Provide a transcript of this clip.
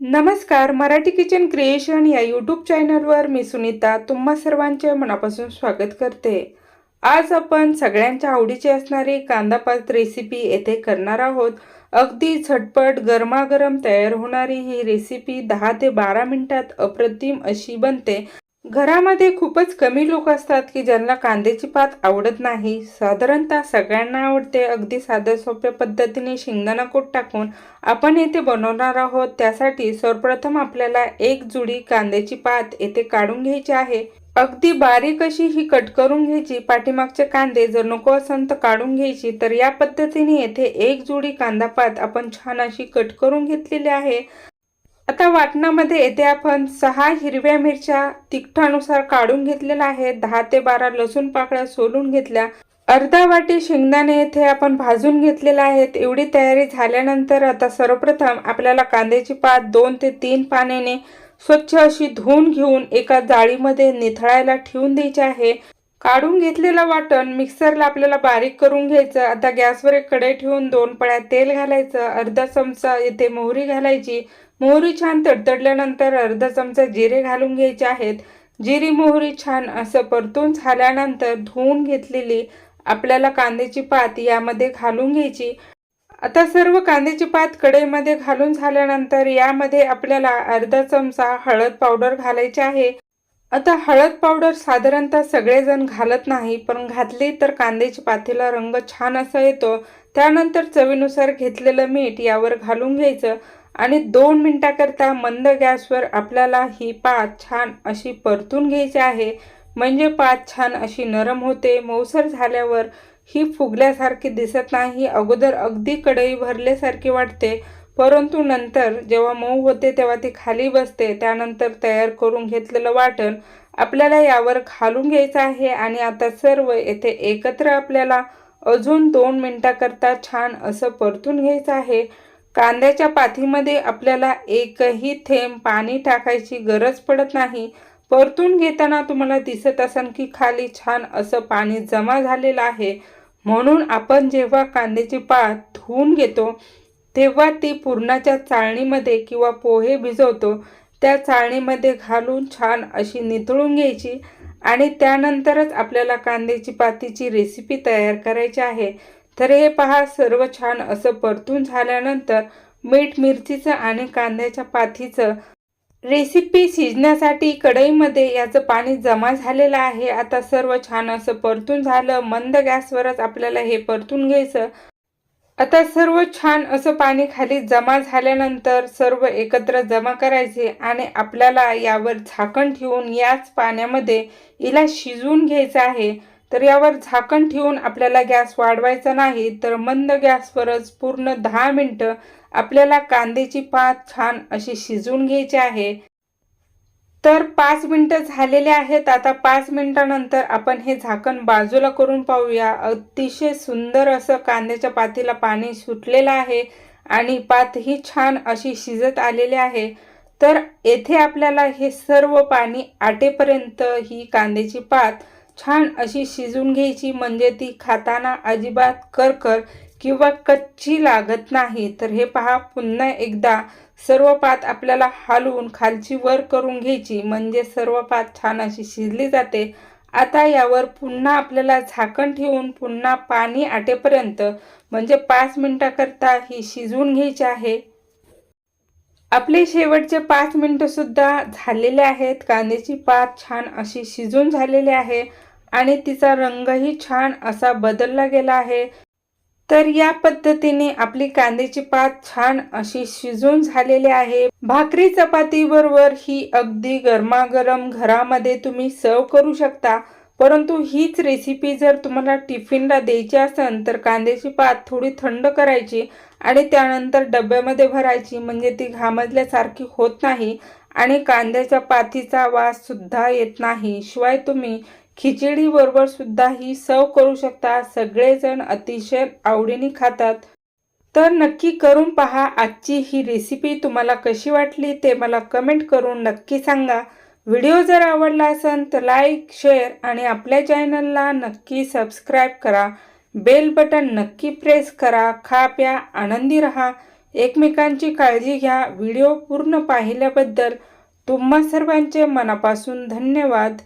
नमस्कार Marathi kitchen creation या YouTube चॅनलवर मी सुनीता तुम्हा सर्वांचे मनापासून स्वागत करते. आज आपण सगळ्यांच्या आवडीची असणारी कांदापात रेसिपी येथे करणार आहोत. अगदी झटपट गरमागरम तयार होणारी ही रेसिपी दहा ते बारा मिनिटात अप्रतिम अशी बनते. घरामध्ये खूपच कमी लोक असतात की ज्यांना कांद्याची पात आवडत नाही. साधारणतः सगळ्यांना आवडते अगदी साध्या सोप्या पद्धतीने शेंगदाणा कूट टाकून आपण येथे बनवणार आहोत. त्यासाठी सर्वप्रथम आपल्याला एक जुडी कांद्याची पात येथे काढून घ्यायची आहे. अगदी बारीक अशी ही कट करून घ्यायची. पाठीमागचे कांदे जर नको असेल तर काढून घ्यायची. तर या पद्धतीने येथे एक जुडी कांदा पात आपण छान अशी कट करून घेतलेली आहे. आता वाटणामध्ये येथे आपण सहा हिरव्या मिरच्या तिखटानुसार काढून घेतलेल्या आहेत. दहा ते बारा लसूण पाकळ्या सोलून घेतल्या. अर्धा वाटी शेंगदाणे येथे आपण भाजून घेतलेले आहेत. एवढी तयारी झाल्यानंतर आता सर्वप्रथम आपल्याला कांद्याची पात दोन ते तीन पाण्याने स्वच्छ अशी धुवून घेऊन एका जाळीमध्ये निथळायला ठेवून द्यायची आहे. काढून घेतलेलं वाटण मिक्सरला आपल्याला बारीक करून घ्यायचं. आता गॅसवर एक कढई ठेवून दोन पळ्या तेल घालायचं. अर्धा चमचा येथे मोहरी घालायची. मोहरी छान तडतडल्यानंतर अर्धा चमचा जिरे घालून घ्यायचे आहेत. जिरी मोहरी छान असं परतून झाल्यानंतर धुवून घेतलेली आपल्याला कांद्याची पात यामध्ये घालून घ्यायची. आता सर्व कांद्याची पात कढईमध्ये घालून झाल्यानंतर यामध्ये आपल्याला अर्धा चमचा हळद पावडर घालायची आहे. आता हळद पावडर साधारणतः सगळेजण घालत नाही पण घातली तर कांद्याची पातीला रंग छान असा येतो. त्यानंतर चवीनुसार घेतलेलं मीठ यावर घालून घ्यायचं. आणि दोन मिनटाकरता मंद गॅसवर आपल्याला ही पात छान अशी परतून घ्यायची आहे. म्हणजे पात छान अशी नरम होते मऊसर झाल्यावर ही फुगल्यासारखी दिसत नाही अगोदर अगदी कढई भरल्यासारखी वाटते. परंतु नंतर जेव्हा मऊ होते तेव्हा ती खाली बसते त्यानंतर तयार करून घेतलेलं वाटण आपल्याला यावर घालून घ्यायचं आहे आणि आता सर्व येथे एकत्र आपल्याला अजून दोन मिनटाकरता छान असं परतून घ्यायचं आहे. कांद्याच्या पाथीमध्ये आपल्याला एकही थेंब पाणी टाकायची गरज पडत नाही. परतून घेताना तुम्हाला दिसत असेल की खाली छान असं पाणी जमा झालेलं आहे. म्हणून आपण जेव्हा कांद्याची पात धुवून घेतो तेव्हा ती पुरणाच्या चाळणीमध्ये किंवा पोहे भिजवतो. त्या चाळणीमध्ये घालून छान अशी नितळून घ्यायची आणि त्यानंतरच आपल्याला कांद्याची पातीची रेसिपी तयार करायची आहे. तर हे पहा सर्व छान असं परतून झाल्यानंतर मीठ मिरचीचं आणि कांद्याच्या पाथीचं रेसिपी शिजण्यासाठी कढईमध्ये याचं पाणी जमा झालेलं आहे. आता सर्व छान असं परतून झालं. मंद गॅसवरच आपल्याला हे परतून घ्यायचं. आता सर्व छान असं पाणी खाली जमा झाल्यानंतर सर्व एकत्र जमा करायचे आणि आपल्याला यावर झाकण ठेवून याच पाण्यामध्ये हिला शिजवून घ्यायचं आहे. तर यावर झाकण ठेवून आपल्याला गॅस वाढवायचा नाही तर मंद गॅसवरच पूर्ण दहा मिनटं आपल्याला कांद्याची पात छान अशी शिजवून घ्यायची आहे. तर पाच मिनटं झालेले आहेत. आता पाच मिनटानंतर आपण हे झाकण बाजूला करून पाहूया. अतिशय सुंदर असं कांद्याच्या पातीला पाणी सुटलेलं आहे आणि पात ही छान अशी शिजत आलेली आहे. तर येथे आपल्याला हे सर्व पाणी आटेपर्यंत ही कांद्याची पात छान अशी शिजून घ्यायची. म्हणजे ती खाताना अजिबात करकर किंवा कच्ची लागत नाही. तर हे पहा पुन्हा एकदा सर्व पात आपल्याला हलवून खालची वर करून घ्यायची. म्हणजे सर्व पात छान अशी शिजली जाते. आता यावर पुन्हा आपल्याला झाकण ठेवून पुन्हा पाणी आटेपर्यंत म्हणजे पाच मिनटाकरता ही शिजवून घ्यायची आहे. आपले शेवटचे पाच मिनटंसुद्धा झालेले आहेत. कांद्याची पात छान अशी शिजून झालेली आहे. आणि तिचा रंगही छान असा बदलला गेला आहे. तर या पद्धतीने आपली कांद्याची पात छान अशी शिजून झालेली आहे. भाकरी चपाती बरोबर ही अगदी गरमागरम घरामध्ये तुम्ही सर्व करू शकता. परंतु हीच रेसिपी जर तुम्हाला टिफिनला द्यायची असेल तर कांद्याची पात थोडी थंड करायची आणि त्यानंतर डब्यामध्ये भरायची. म्हणजे ती घामजल्यासारखी होत नाही आणि कांद्याच्या पातीचा वास सुद्धा येत नाही. शिवाय तुम्ही खिचडी बरोबर सुद्धा ही सर्व करू शकता. सगळेजण अतिशय आवडीने खातात. तर नक्की करून पहा आजची ही रेसिपी तुम्हाला कशी वाटली ते मला कमेंट करून नक्की सांगा. व्हिडिओ जर आवडला असेल तर लाईक शेअर आणि आपल्या चॅनलला नक्की सबस्क्राईब करा. बेल बटन नक्की प्रेस करा. खा प्या आनंदी रहा. एकमेकांची काळजी घ्या. व्हिडिओ पूर्ण पाहिल्याबद्दल तुम्हा सर्वांचे मनापासून धन्यवाद.